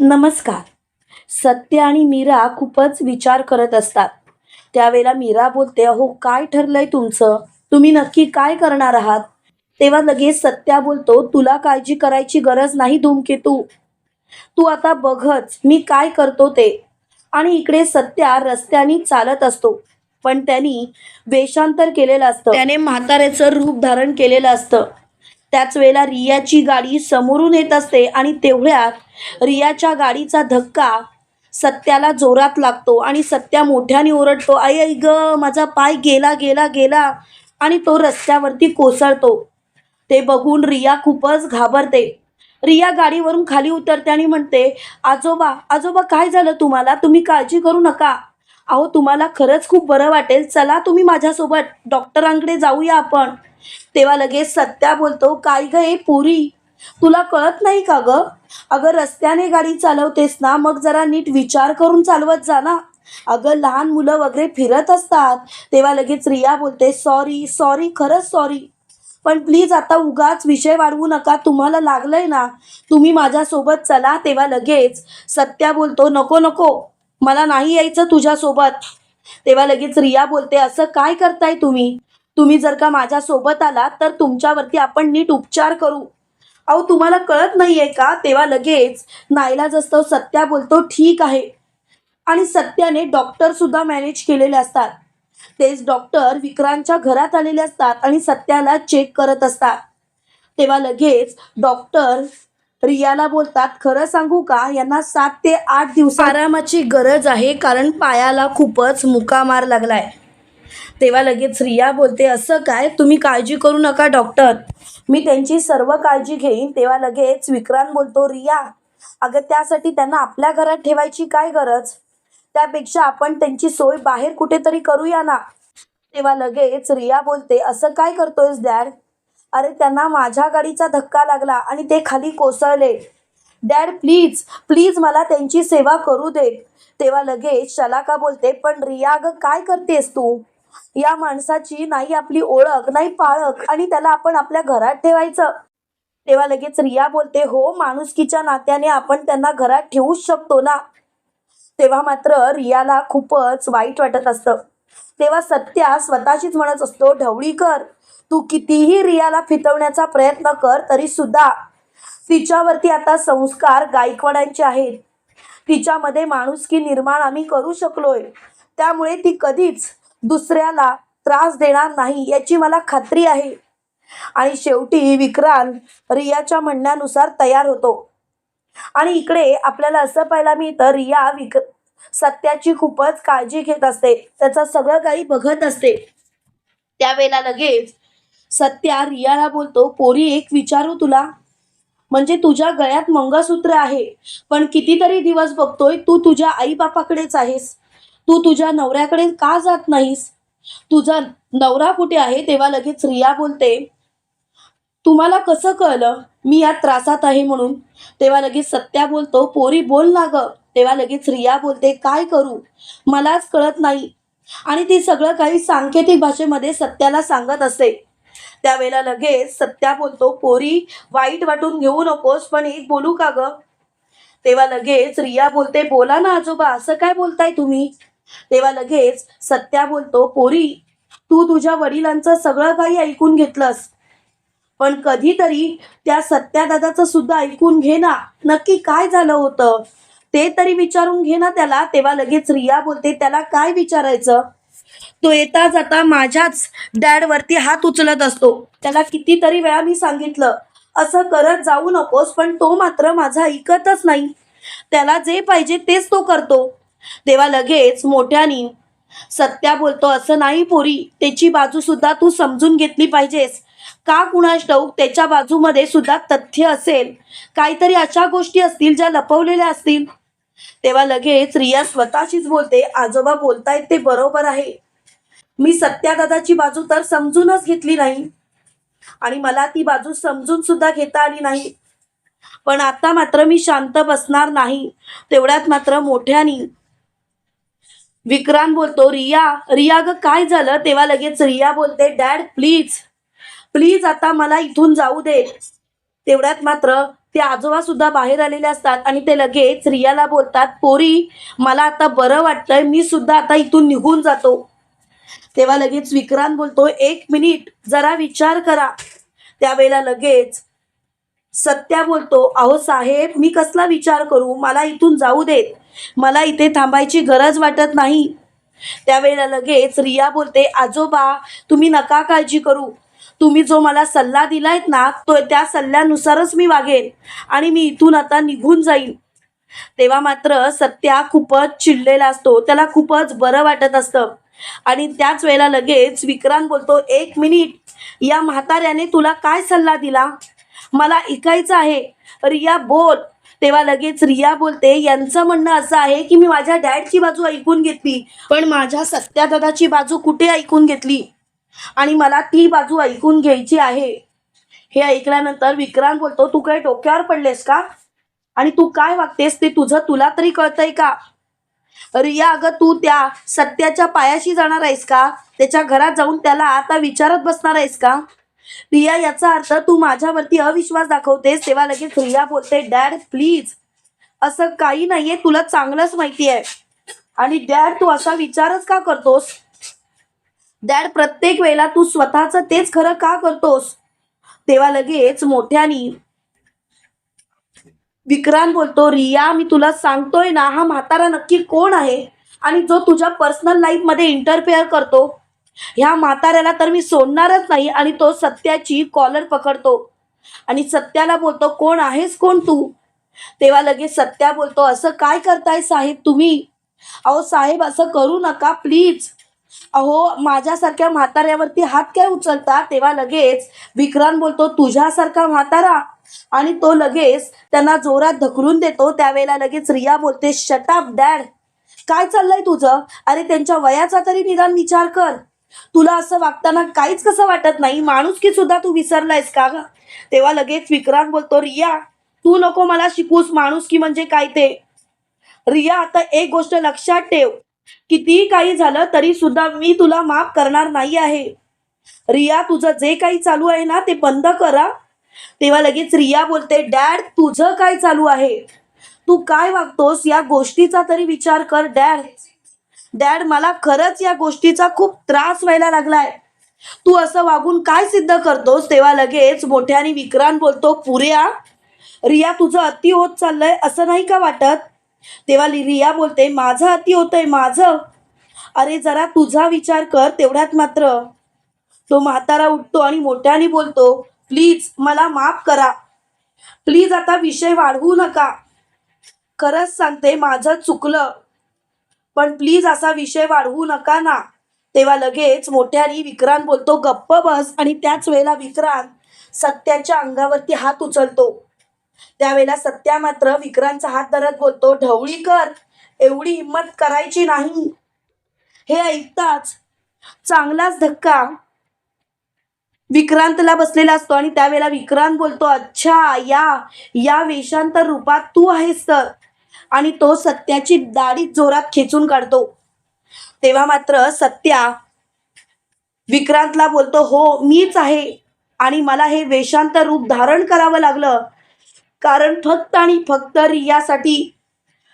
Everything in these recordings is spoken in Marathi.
नमस्कार. सत्य आणि मीरा खूपच विचार करत असतात. त्यावेळेला मीरा बोलते अहो काय ठरलंय तुमचं? तुम्ही नक्की काय करणार आहात? तेव्हा लगेच सत्या बोलतो तुला काळजी करायची गरज नाही धूमकेतू. तू आता बघच मी काय करतो ते. आणि इकडे सत्या रस्त्याने चालत असतो. पण त्यांनी वेषांतर केलेलं असतं. त्याने म्हाताऱ्याचं रूप धारण केलेलं असतं. त्याच वेळेला रियाची गाडी समोरून येत असते आणि तेवढ्यात रियाच्या गाडीचा धक्का सत्याला जोरात लागतो आणि सत्या मोठ्याने ओरडतो आई आई ग माझा पाय गेला गेला गेला. आणि तो रस्त्यावरती कोसळतो. ते बघून रिया खूपच घाबरते. रिया गाडीवरून खाली उतरते आणि म्हणते आजोबा आजोबा काय झालं तुम्हाला? तुम्ही काळजी करू नका. अहो तुम्हाला खरंच खूप बरं वाटेल. चला तुम्ही माझ्यासोबत. डॉक्टरांकडे जाऊया आपण. तेव्हा लगेच सत्या बोलतो काय ग हे पुरी? तुला कळत नाही का ग? अगं रस्त्याने गाडी चालवतेस ना मग जरा नीट विचार करून चालवत जा ना. अगं लहान मुलं वगैरे फिरत असतात. तेव्हा लगेच रिया बोलते सॉरी सॉरी खरंच सॉरी. पण प्लीज आता उगाच विषय वाढवू नका तुम्हाला लागलंय ना. तुम्ही माझ्यासोबत चला. तेव्हा लगेच सत्या बोलतो नको नको. मला नाही यायचं तुझ्यासोबत. तेव्हा लगेच रिया बोलते असं काय करताय तुम्ही? तुम्ही जर का माझ्यासोबत आलात तर तुमच्यावरती आपण नीट उपचार करू. अहो तुम्हाला कळत नाहीये का? तेव्हा लगेच नाईलाज असतो सत्या बोलतो ठीक आहे. आणि सत्याने डॉक्टर सुद्धा मॅनेज केलेले असतात. तेच डॉक्टर विक्रांतच्या घरात आलेले असतात आणि सत्याला चेक करत असतात. तेव्हा लगेच डॉक्टर रियाला बोलतात खरं सांगू का? यांना सात ते आठ दिवस आरामाची गरज आहे कारण पायाला खूपच मुकामार लागलाय. तेव्हा लगेच रिया बोलते असं काय? तुम्ही काळजी करू नका डॉक्टर. मी त्यांची सर्व काळजी घेईन. तेव्हा लगेच विक्रांत बोलतो रिया अगं त्यासाठी त्यांना आपल्या घरात ठेवायची काय गरज? त्यापेक्षा आपण त्यांची सोय बाहेर कुठेतरी करूया ना. तेव्हा लगेच रिया बोलते असं काय करतोयस डॅड? अरे त्यांना माझ्या गाडीचा धक्का लागला आणि ते खाली कोसळले. डॅड प्लीज प्लीज मला त्यांची सेवा करू दे तेव्हा लगेच शलाका बोलते पण रिया अगं काय करतेस तू? या माणसाची नाही आपली ओळख नाही पाळख आणि त्याला आपण आपल्या घरात ठेवायचं. तेव्हा लगेच रिया बोलते हो माणुसकीच्या नात्याने आपण त्यांना घरात ठेवूच शकतो ना? तेव्हा मात्र रियाला खूपच वाईट वाटत असतं. तेव्हा सत्या स्वतःशीच म्हणत असतो ढवळीकर तू कितीही रियाला फितवण्याचा प्रयत्न कर तरी सुद्धा तिच्यावरती आता संस्कार गायकवाडांचे आहेत. तिच्यामध्ये माणुसकी निर्माण आम्ही करू शकलोय. त्यामुळे ती कधीच दुसऱ्याला त्रास देणार नाही याची मला खात्री आहे. आणि शेवटी विक्रांत रियाच्या म्हणण्यानुसार तयार होतो. आणि इकडे आपल्याला असं पाहायला मिळतं रिया विक सत्याची खूपच काळजी घेत असते. त्याचं सगळं काही बघत असते. त्यावेळेला लगेच सत्या रियाला बोलतो पोरी एक विचारू तुला? म्हणजे तुझ्या गळ्यात मंगळसूत्र आहे पण कितीतरी दिवस बघतोय तू तुझ्या आई बापाकडेच आहेस. तू तुझ्या नवऱ्याकडे का जात नाहीस? तुझा नवरा कुठे आहे? तेव्हा लगेच रिया बोलते तुम्हाला कसं कळलं? मी यात त्रासात आहे म्हणून. तेव्हा लगेच सत्या बोलतो पोरी बोल ना ग. तेव्हा लगेच रिया बोलते काय करू? मलाच कळत नाही. आणि ती सगळं काही सांकेतिक भाषेमध्ये सत्याला सांगत असते त्यावेळेला लगेच सत्या बोलतो पोरी वाईट वाटून घेऊ नकोस पण एक बोलू का ग? तेव्हा लगेच रिया बोलते बोला ना आजोबा असं काय बोलताय तुम्ही? तेव्हा लगेच सत्या बोलतो पोरी तू तुझ्या वडिलांचं सगळं काही ऐकून घेतलंस. पण कधीतरी त्या सत्यादादाचं सुद्धा ऐकून घे ना. नक्की काय झालं होतं? ते तरी विचारून घे ना त्याला. तेव्हा लगेच रिया बोलते त्याला काय विचारायचं? तो येता जाता माझ्याच डॅडवरती हात उचलत असतो. त्याला कितीतरी वेळा मी सांगितलं असं करत जाऊ नकोस पण तो मात्र माझा ऐकतच नाही. त्याला जे पाहिजे तेच तो करतो. तेव्हा लगेच मोठ्यानी सत्या बोलतो असं नाही पोरी त्याची बाजू सुद्धा तू समजून घेतली पाहिजेस. का कुणास ठाऊक त्याच्या बाजूमध्ये सुद्धा तथ्य असेल. काहीतरी अशा गोष्टी असतील ज्या लपवलेल्या असतील. तेव्हा लगेच रिया स्वतःशीच बोलते आजोबा बोलतायत ते बरोबर आहे. मी सत्यादादाची बाजू तर समजूनच घेतली नाही. आणि मला ती बाजू समजून सुद्धा घेता आली नाही. पण आता मात्र मी शांत बसणार नाही. तेवढ्यात मात्र मोठ्यानी विक्रांत बोलतो रिया रिया ग काय झालं? तेव्हा लगेच रिया बोलते डॅड प्लीज प्लीज आता मला इथून जाऊ दे. तेवढ्यात मात्र ते आजोबा सुद्धा बाहेर आलेले असतात आणि ते लगेच रियाला बोलतात पोरी मला आता बरं वाटतंय मी सुद्धा आता इथून निघून जातो. तेव्हा लगेच विक्रांत बोलतो एक मिनिट जरा विचार करा. त्यावेळेला लगेच सत्या बोलतो अहो साहेब मी कसला विचार करू? मला इथून जाऊ देत. मला इथे थांबायची गरज वाटत नाही. त्यावेळेला लगेच रिया बोलते आजोबा तुम्ही नका काळजी करू. तुम्ही जो मला सल्ला दिलायत ना तो त्या सल्ल्यानुसारच मी वागेन आणि मी इथून आता निघून जाईन. तेव्हा मात्र सत्या खूपच चिडलेला असतो. त्याला खूपच बरं वाटत असतं. आणि त्याच वेळेला लगेच विक्रांत बोलतो एक मिनिट या म्हाताऱ्याने तुला काय सल्ला दिला? मला ऐकायचं आहे. रिया बोल. तेव्हा लगेच रिया बोलते यांचं म्हणणं असं आहे की मी माझ्या डॅडची बाजू ऐकून घेतली. पण माझ्या सत्यादादाची बाजू कुठे ऐकून घेतली? आणि मला ती बाजू ऐकून घ्यायची आहे. हे ऐकल्यानंतर विक्रांत बोलतो तू काय डोक्यावर पडलेस का? आणि तू काय वागतेस ते तुझं तुला तरी कळतंय का? रिया अगं तू त्या सत्याच्या पायाशी जाणार आहेस का? त्याच्या घरात जाऊन त्याला आता विचारत बसणार आहेस का? रिया याचा अर्थ तू माझ्यावरती अविश्वास दाखवतेस तेव्हा लगेच रिया बोलते डॅड प्लीज. असं काही नाहीये तुला चांगलंच माहिती आहे. आणि डॅड तू असा विचारच का करतोस? डॅड प्रत्येक वेळेला तू स्वतःच तेच खरं का करतोस? तेव्हा लगेच मोठ्यानी विक्रांत बोलतो रिया मी तुला सांगतोय ना हा म्हातारा नक्की कोण आहे? आणि जो तुझ्या पर्सनल लाईफमध्ये इंटरफेअर करतो ह्या म्हाताऱ्याला तर मी सोडणारच नाही आणि तो सत्याची कॉलर पकडतो. आणि सत्याला बोलतो कोण आहेस? कोण तू? तेव्हा लगेच सत्या बोलतो असं काय करताय साहेब तुम्ही? अहो साहेब असं करू नका प्लीज अहो माझ्यासारख्या म्हाताऱ्यावरती हात काय उचलता? तेव्हा लगेच विक्रांत बोलतो तुझ्यासारखा म्हातारा. आणि तो लगेच त्यांना जोरात धकलून देतो. त्यावेळेला लगेच रिया बोलते शटाप डॅड काय चाललंय तुझं? अरे त्यांच्या वयाचा तरी निदान विचार कर. तुला असं वागताना काहीच कसं वाटत नाही? माणुसकी सुद्धा तू विसरलायस का ग? तेव्हा लगेच विक्रांत बोलतो रिया तू नको मला शिकूस माणूस की म्हणजे काय ते? रिया आता एक गोष्ट लक्षात ठेव. कितीही काही झालं तरी सुद्धा मी तुला माफ करणार नाही आहे. रिया तुझं जे काही चालू आहे ना ते बंद करा. तेव्हा लगेच रिया बोलते डॅड तुझं काय चालू आहे? तू काय वागतोस? या गोष्टीचा तरी विचार कर डॅड. डॅड मला खरंच या गोष्टीचा खूप त्रास व्हायला लागलाय. तू असं वागून काय सिद्ध करतोस? तेव्हा लगेच मोठ्याने विक्रांत बोलतो पुऱ्या रिया तुझं अति होत चाललंय असं नाही का वाटत? तेव्हा रिया बोलते माझं अति होतंय माझं? अरे जरा तुझा विचार कर तेवढ्यात मात्र. तो म्हातारा उठतो आणि मोठ्याने बोलतो प्लीज मला माफ करा. प्लीज आता विषय वाढवू नका. खरंच सांगते माझं चुकलं. पण प्लीज असा विषय वाढवू नका ना. तेव्हा लगेच मोठ्यानी विक्रांत बोलतो गप्प बस. आणि त्याच वेळेला विक्रांत सत्याच्या अंगावरती हात उचलतो. त्यावेळेला सत्या मात्र विक्रांतचा हात धरत बोलतो ढवळी कर. एवढी हिंमत करायची नाही. हे ऐकताच चांगलाच धक्का विक्रांतला बसलेला असतो आणि त्यावेळेला विक्रांत बोलतो अच्छा या या वेशांतर रूपात तू आहेस तर. आणि तो सत्याची दाढी जोरात खेचून काढतो. तेव्हा मात्र सत्या विक्रांतला बोलतो हो मीच आहे. आणि मला हे वेशांत रूप धारण करावं लागलं. कारण फक्त आणि फक्त रियासाठी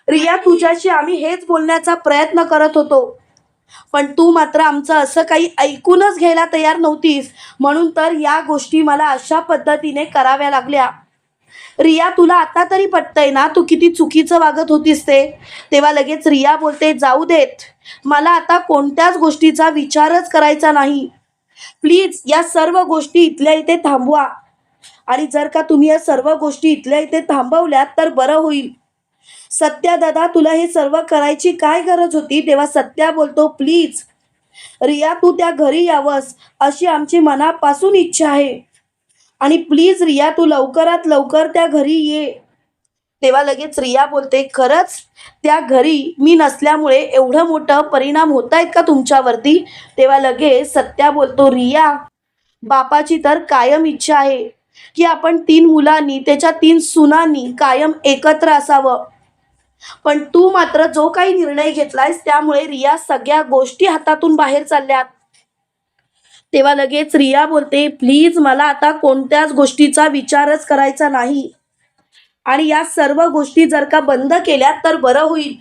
रिया तुझ्याशी आम्ही हेच बोलण्याचा प्रयत्न करत होतो. पण तू मात्र आमचं असं काही ऐकूनच घ्यायला तयार नव्हतीस. म्हणून तर या गोष्टी मला अशा पद्धतीने कराव्या लागल्या. रिया तुला आता तरी पटतंय ना? तू किती चुकीचं वागत होतीस ते? तेव्हा लगेच रिया बोलते जाऊ देत. मला आता कोणत्याच गोष्टीचा विचारच करायचा नाही. प्लीज या सर्व गोष्टी इथल्या इथे थांबवा. आणि जर का तुम्ही या सर्व गोष्टी इथल्या इथे थांबवल्यात तर बरं होईल. सत्या दादा तुला हे सर्व करायची काय गरज होती? तेव्हा सत्या बोलतो प्लीज रिया तू त्या घरी यावंस. अशी आमची मनापासून इच्छा आहे. आणि प्लीज रिया तू लवकरात लवकर त्या घरी ये. तेव्हा लगेच रिया बोलते खरंच त्या घरी मी नसल्यामुळे एवढं मोठं परिणाम होत आहेत का तुमच्यावरती? तेव्हा लगेच सत्या बोलतो रिया बापाची तर कायम इच्छा आहे की आपण तीन मुलांनी त्याच्या तीन सुनांनी कायम एकत्र असावं. पण तू मात्र जो काही निर्णय घेतलायस त्यामुळे रिया सगळ्या गोष्टी हातातून बाहेर चालल्यात. तेव्हा लगेच रिया बोलते प्लीज मला आता कोणत्याच गोष्टीचा विचारच करायचा नाही. आणि या सर्व गोष्टी जर का बंद केल्या तर बरं होईल.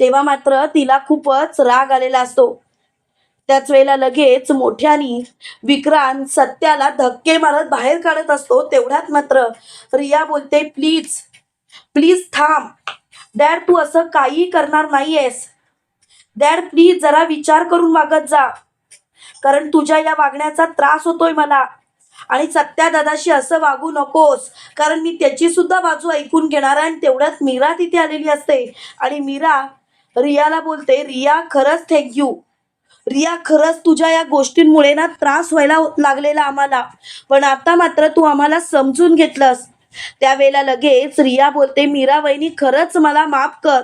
तेव्हा मात्र तिला खूपच राग आलेला असतो. त्याच वेळेला लगेच मोठ्यानी विक्रांत सत्याला धक्के मारत बाहेर काढत असतो. तेवढ्यात मात्र रिया बोलते प्लीज प्लीज थांब. डॅड तू असं काही करणार नाहीयेस. डॅड प्लीज जरा विचार करून मागत जा. कारण तुझ्या या वागण्याचा त्रास होतोय मला. आणि सत्या दादाशी असं वागू नकोस. कारण मी त्याची सुद्धा बाजू ऐकून घेणार आहे आणि तेवढ्यात मीरा तिथे आलेली असते. आणि मीरा रियाला बोलते रिया खरंच थँक्यू रिया खरंच तुझ्या या गोष्टींमुळे ना त्रास व्हायला लागलेला आम्हाला. पण आता मात्र तू आम्हाला समजून घेतलंस. त्यावेळेला लगेच रिया बोलते मीरा वहिनी खरंच मला माफ कर.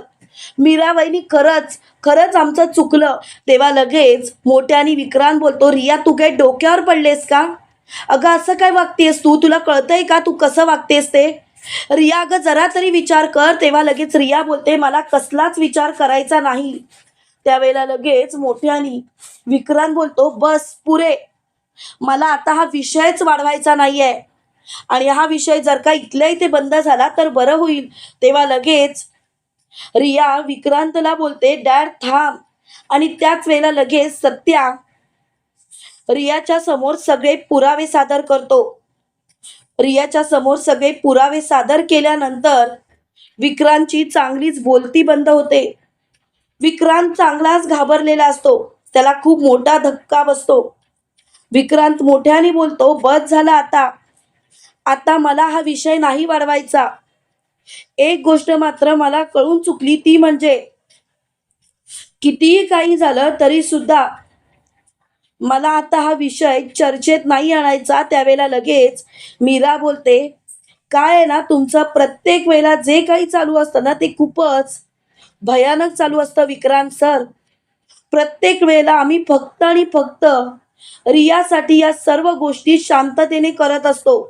मीराबाईनी खरंच खरंच आमचं चुकलं. तेव्हा लगेच मोठ्याने विक्रांत बोलतो रिया तू काय डोक्यावर पडलेस का? अगं असं काय वागतेस तू? तुला कळतंय का तू कसं वागतेस ते? रिया अगं जरा तरी विचार कर. तेव्हा लगेच रिया बोलते मला कसलाच विचार करायचा नाही. त्यावेळेला लगेच मोठ्यानी विक्रांत बोलतो बस पुरे. मला आता हा विषयच वाढवायचा नाहीये. आणि हा विषय जर का इथल्या इथे बंद झाला तर बरं होईल. तेव्हा लगेच रिया विक्रांतला बोलते डॅड थांब. आणि त्याच वेळेला लगेच सत्या रियाच्या समोर सगळे पुरावे सादर करतो. रियाच्या समोर सगळे पुरावे सादर केल्यानंतर विक्रांतची चांगलीच बोलती बंद होते. विक्रांत चांगलाच घाबरलेला असतो. त्याला खूप मोठा धक्का बसतो. विक्रांत मोठ्याने बोलतो बस झाला आता. आता मला हा विषय नाही वाढवायचा. एक गोष्ट मात्र मला कळून चुकली ती म्हणजे कितीही काही झालं तरी सुद्धा मला आता हा विषय चर्चेत नाही आणायचा त्यावेळेला लगेच मीरा बोलते काय आहे ना तुमचं प्रत्येक वेळेला जे काही चालू असतं ना ते खूपच भयानक चालू असतं विक्रांत सर. प्रत्येक वेळेला आम्ही फक्त आणि फक्त रियासाठी या सर्व गोष्टी शांततेने करत असतो.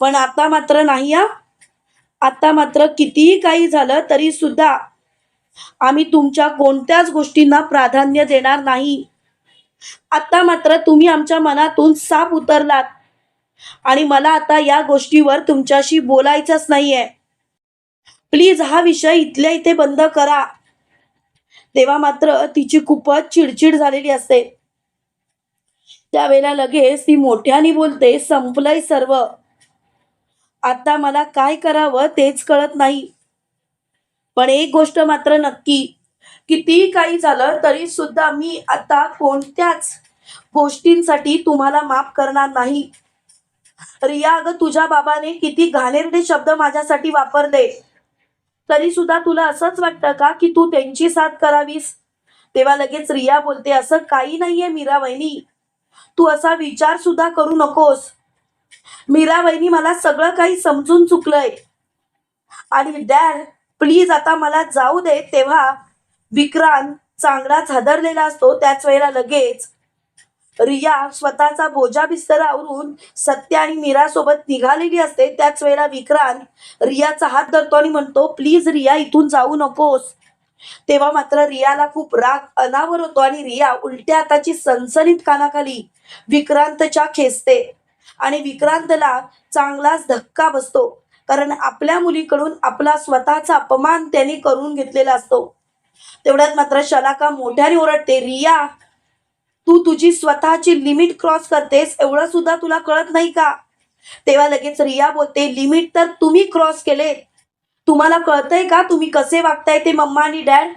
पण आता मात्र नाही या आता मात्र कितीही काही झालं तरी सुद्धा आम्ही तुमच्या कोणत्याच गोष्टींना प्राधान्य देणार नाही. आता मात्र तुम्ही आमच्या मनातून साप उतरलात आणि मला आता या गोष्टीवर तुमच्याशी बोलायचंच नाहीये. प्लीज हा विषय इथल्या इथे बंद करा. तेव्हा मात्र तिची खूपच चिडचिड झालेली असते. त्यावेळेला लगेच ती मोठ्याने बोलते संपलंय सर्व. आता मला काय करावं तेच कळत नाही. पण एक गोष्ट मात्र नक्की कितीही काही झालं तरी सुद्धा मी आता कोणत्याच गोष्टींसाठी तुम्हाला माफ करणार नाही. रिया अगं तुझ्या बाबाने किती घाणेरडे शब्द माझ्यासाठी वापरले. तरी सुद्धा तुला असंच वाटतं का की तू त्यांची साथ करावीस? तेव्हा लगेच रिया बोलते असं काही नाहीये मीरा वहिनी तू असा विचार सुद्धा करू नकोस. मीरा मला सगळं काही समजून चुकलंय. आणि डॅड प्लीज आता मला जाऊ दे तेव्हा विक्रांत चांगलाच हादरलेला असतो त्याच वेळेला लगेच. रिया स्वतःचा बोजा बिस्तर आवरून सत्य आणि मीरा सोबत निघालेली असते त्याच वेळेला विक्रांत रियाचा हात धरतो आणि म्हणतो प्लीज रिया इथून जाऊ नकोस. तेव्हा मात्र रियाला खूप राग अनावर होतो आणि रिया उलट्या हाताची सनसनीत कानाखाली विक्रांतच्या खेचते. आणि विक्रांतला चांगलाच धक्का बसतो. कारण आपल्या मुलीकडून आपला स्वतःचा अपमान त्याने करून घेतलेला असतो. तेवढ्यात मात्र शलाका मोठ्याने ओरडते रिया तू तुझी स्वतःची लिमिट क्रॉस करतेस एवढं सुद्धा तुला कळत नाही का? तेव्हा लगेच रिया बोलते लिमिट तर तुम्ही क्रॉस केले तुम्हाला कळतंय का तुम्ही कसे वागताय ते मम्मा आणि डॅड?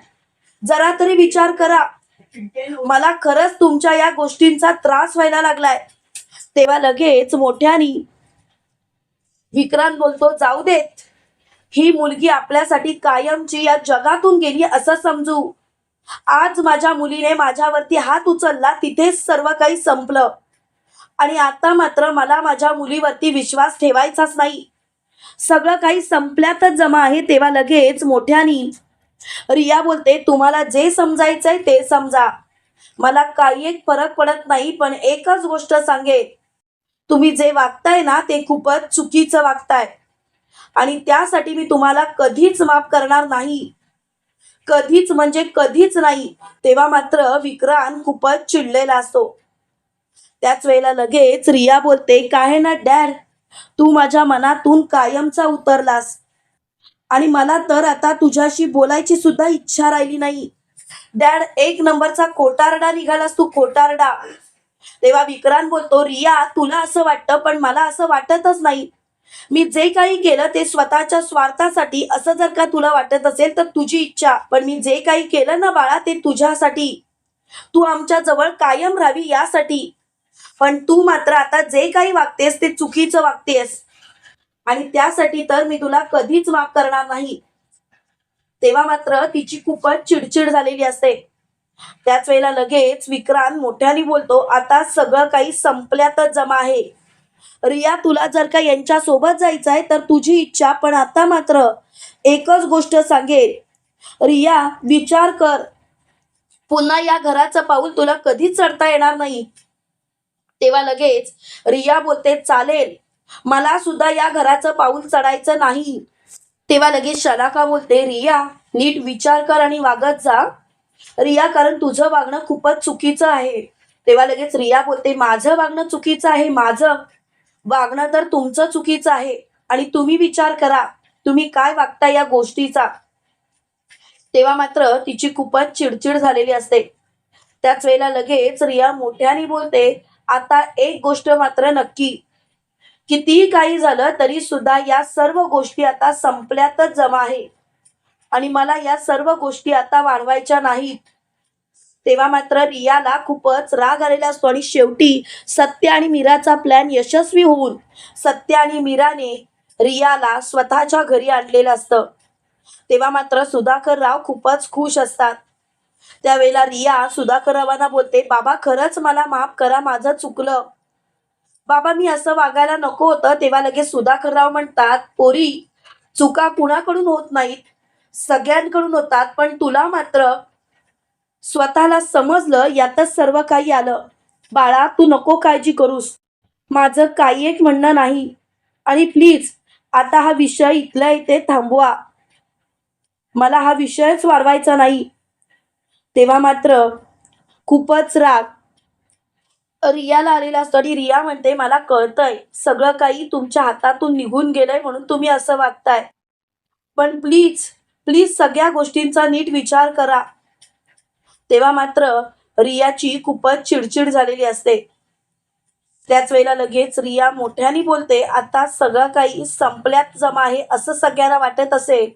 जरा तरी विचार करा. मला खरंच तुमच्या या गोष्टींचा त्रास व्हायला लागलाय. तेव्हा लगेच मोठ्यानी विक्रांत बोलतो जाऊ देत. ही मुलगी आपल्यासाठी कायमची या जगातून गेली असं समजू. आज माझ्या मुलीने माझ्यावरती हात उचलला तिथेच सर्व काही संपलं. आणि आता मात्र मला माझ्या मुलीवरती विश्वास ठेवायचाच नाही. सगळं काही संपल्यातच जमा आहे. तेव्हा लगेच मोठ्यानी रिया बोलते तुम्हाला जे समजायचंय ते समजा. मला काही एक फरक पडत नाही पण एकच गोष्ट सांगेल तुम्ही जे वागताय ना ते खूपच चुकीचं वागताय. आणि त्यासाठी मी तुम्हाला कधीच माफ करणार नाही. कधीच म्हणजे कधीच नाही. तेव्हा मात्र विक्रांत खूपच चिडलेला असतो. त्याच वेळेला लगेच रिया बोलते काय ना डॅड? तू माझ्या मनातून कायमचा उतरलास. आणि मला तर आता तुझ्याशी बोलायची सुद्धा इच्छा राहिली नाही. डॅड एक नंबरचा कोटारडा निघालास तू कोटारडा. तेव्हा विक्रांत बोलतो रिया तुला असं वाटतं पण मला असं वाटतच नाही. मी जे काही केलं ते स्वतःच्या स्वार्थासाठी. असं जर का तुला वाटत असेल तर तुझी इच्छा पण मी जे काही केलं ना बाळा ते तुझ्यासाठी. तू आमच्या जवळ कायम राहावी यासाठी. पण तू मात्र आता जे काही वागतेस ते चुकीचं वागतेस. आणि त्यासाठी तर मी तुला कधीच माफ करणार नाही. तेव्हा मात्र तिची खूपच चिडचिड झालेली असते. त्याच वेळेला लगेच विक्रांत मोठ्याने बोलतो आता सगळं काही संपल्यातच जमा आहे. रिया तुला जर का यांच्या सोबत जायचं आहे तर तुझी इच्छा पण आता मात्र एकच गोष्ट सांगेल रिया विचार कर. पुन्हा या घराचं पाऊल तुला कधीच चढता येणार नाही. तेव्हा लगेच रिया बोलते चालेल. मला सुद्धा या घराचं पाऊल चढायचं नाही. तेव्हा लगेच शलाका बोलते रिया नीट विचार कर आणि वागत जा. रिया कारण तुझं वागणं खूपच चुकीचं आहे. तेव्हा लगेच रिया बोलते माझं वागणं चुकीचं आहे माझं वागणं तर तुमचं चुकीचं आहे. आणि तुम्ही विचार करा तुम्ही काय वागता या गोष्टीचा? तेव्हा मात्र तिची खूपच चिडचिड झालेली असते. त्याच वेळेला लगेच रिया मोठ्याने बोलते आता एक गोष्ट मात्र नक्की. कितीही काही झालं तरी सुद्धा या सर्व गोष्टी आता संपल्यातच जमा आहे. आणि मला या सर्व गोष्टी आता वाढवायच्या नाहीत. तेव्हा मात्र रियाला खूपच राग आलेला असतो आणि शेवटी सत्य आणि मीराचा प्लॅन यशस्वी होऊन सत्य आणि मीराने रियाला स्वतःच्या घरी आणलेलं असतं. तेव्हा मात्र सुधाकर राव खूपच खुश असतात. त्यावेळेला रिया सुधाकर रावांना बोलते बाबा खरंच मला माफ करा माझं चुकलं. बाबा मी असं वागायला नको होतं. तेव्हा लगेच सुधाकर राव म्हणतात पोरी चुका कुणाकडून होत नाहीत? सगळ्यांकडून होतात पण तुला मात्र स्वतःला समजलं यातच सर्व काही आलं. बाळा तू नको काळजी करूस. माझं काही एक म्हणणं नाही. आणि प्लीज आता हा विषय इथल्या इथे थांबवा. मला हा विषयच वाढवायचा नाही. तेव्हा मात्र खूपच राग. रियाला आलेला असतो आणि रिया म्हणते मला कळतंय. सगळं काही तुमच्या हातातून निघून गेलंय म्हणून तुम्ही असं वागताय. पण प्लीज प्लीज सगळ्या गोष्टींचा नीट विचार करा. तेव्हा मात्र रियाची खूपच चिडचिड झालेली असते. त्याच वेळेला लगेच रिया मोठ्याने बोलते आता सगळं काही संपल्यात जमा आहे असं सगळ्यांना वाटत असेल.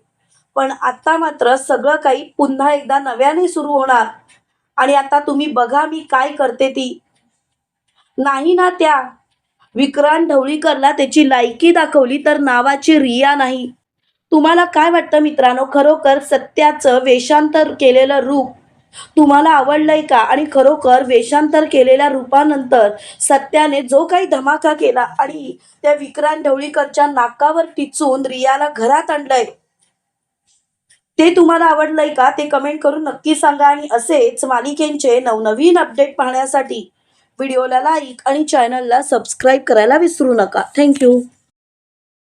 पण आता मात्र सगळं काही पुन्हा एकदा नव्याने सुरू होणार. आणि आता तुम्ही बघा मी काय करते ती. नाही ना त्या. विक्रांत ढवळीकरला त्याची लायकी दाखवली तर नावाची रिया नाही. तुम्हाला काय वाटतं मित्रांनो? खरोखर सत्याचं वेषांतर केलेलं रूप तुम्हाला आवडलंय का? आणि खरोखर वेषांतर केलेल्या रूपानंतर सत्याने जो काही धमाका केला आणि त्या विक्रांत ढवळीकरच्या नाकावर टिचून रियाला घरात आणलंय ते तुम्हाला आवडलंय का? ते कमेंट करून नक्की सांगा. आणि असेच मालिकेंचे नवनवीन अपडेट पाहण्यासाठी व्हिडिओला लाईक आणि चॅनलला सबस्क्राईब करायला विसरू नका. थँक्यू